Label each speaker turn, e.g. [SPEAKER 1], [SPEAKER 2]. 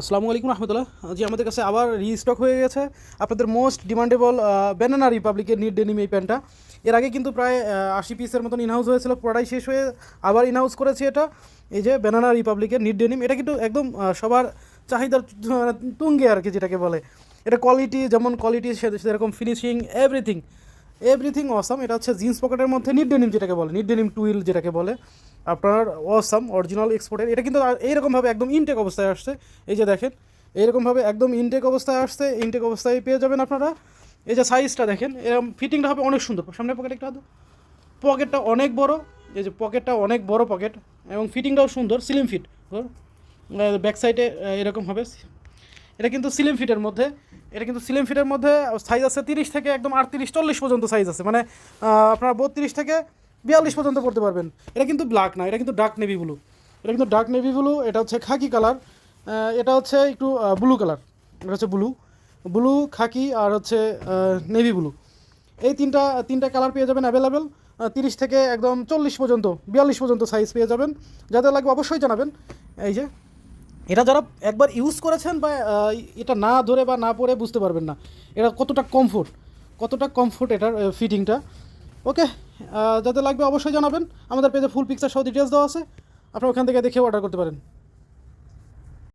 [SPEAKER 1] আসসালামু আলাইকুম রহমতুল্লাহ। জি আমাদের কাছে আবার রিস্টক হয়ে গেছে। আপনাদের মোস্ট ডিমান্ডেবল ব্যানানা রিপাবলিকের নিড ডেনিম এই প্যান্টটা। এর আগে কিন্তু প্রায় আশি পিসের মতন ইনহাউস হয়েছিল পুরোটাই শেষ হয়ে আবার ইনহাউস করেছি এটা। এই যে ব্যানানা রিপাবলিকের নিড ডেনিম এটা কিন্তু একদম সবার চাহিদার আহ, তুঙ্গে আর কি যেটাকে বলে। এটা কোয়ালিটি যেমন কোয়ালিটি সেরকম ফিনিশিং এভরিথিং এভরিথিং অসাম এটা হচ্ছে জিন্স পকেটের মধ্যে নিড ডেনিম যেটাকে বলে নিড ডেনিম টুইল যেটাকে বলে। আপনার অসাম অরিজিনাল এক্সপোর্টের এটা কিন্তু এইরকমভাবে একদম ইনটেক অবস্থায় আসছে। এই যে দেখেন, এইরকমভাবে একদম ইনটেক অবস্থায় আসছে ইনটেক অবস্থায় পেয়ে যাবেন আপনারা। এই যে সাইজটা দেখেন এরকম ফিটিংটা হবে অনেক সুন্দর। সামনে পকেট একটা পকেটটা অনেক বড়, এই যে পকেটটা অনেক বড় পকেট এবং ফিটিংটাও সুন্দর সিলিম ফিট ব্যাক সাইডে এরকম হবে। এটা কিন্তু সিলিম ফিটের মধ্যে, এটা কিন্তু সিলিম ফিটের মধ্যে সাইজ আছে তিরিশ থেকে একদম আটত্রিশ, চল্লিশ পর্যন্ত সাইজ আছে। মানে আপনার বত্রিশ থেকে বিয়াল্লিশ পর্যন্ত পড়তে পারবেন। এটা কিন্তু ব্ল্যাক না, এটা কিন্তু ডার্ক নেভি ব্লু এটা কিন্তু ডার্ক নেভি ব্লু এটা হচ্ছে খাকি কালার এটা হচ্ছে একটু ব্লু কালার এটা হচ্ছে ব্লু ব্লু খাকি আর হচ্ছে নেভি ব্লু এই তিনটা তিনটা কালার পেয়ে যাবেন অ্যাভেলেবেল তিরিশ থেকে একদম চল্লিশ পর্যন্ত, বিয়াল্লিশ পর্যন্ত সাইজ পেয়ে যাবেন। যাদের লাগবে অবশ্যই জানাবেন। এই যে, এটা যারা একবার ইউজ করেছেন বা এটা না ধরে বা না পরে বুঝতে পারবেন না। এটা কতটা কমফোর্ট কতটা কমফোর্ট এটার ফিটিংটা ওকে যাদের লাগবে অবশ্যই জানাবেন। আমাদের পেজে ফুল পিকচার সব ডিটেলস দেওয়া আছে। আপনারা ওখান থেকে দেখে অর্ডার করতে পারেন।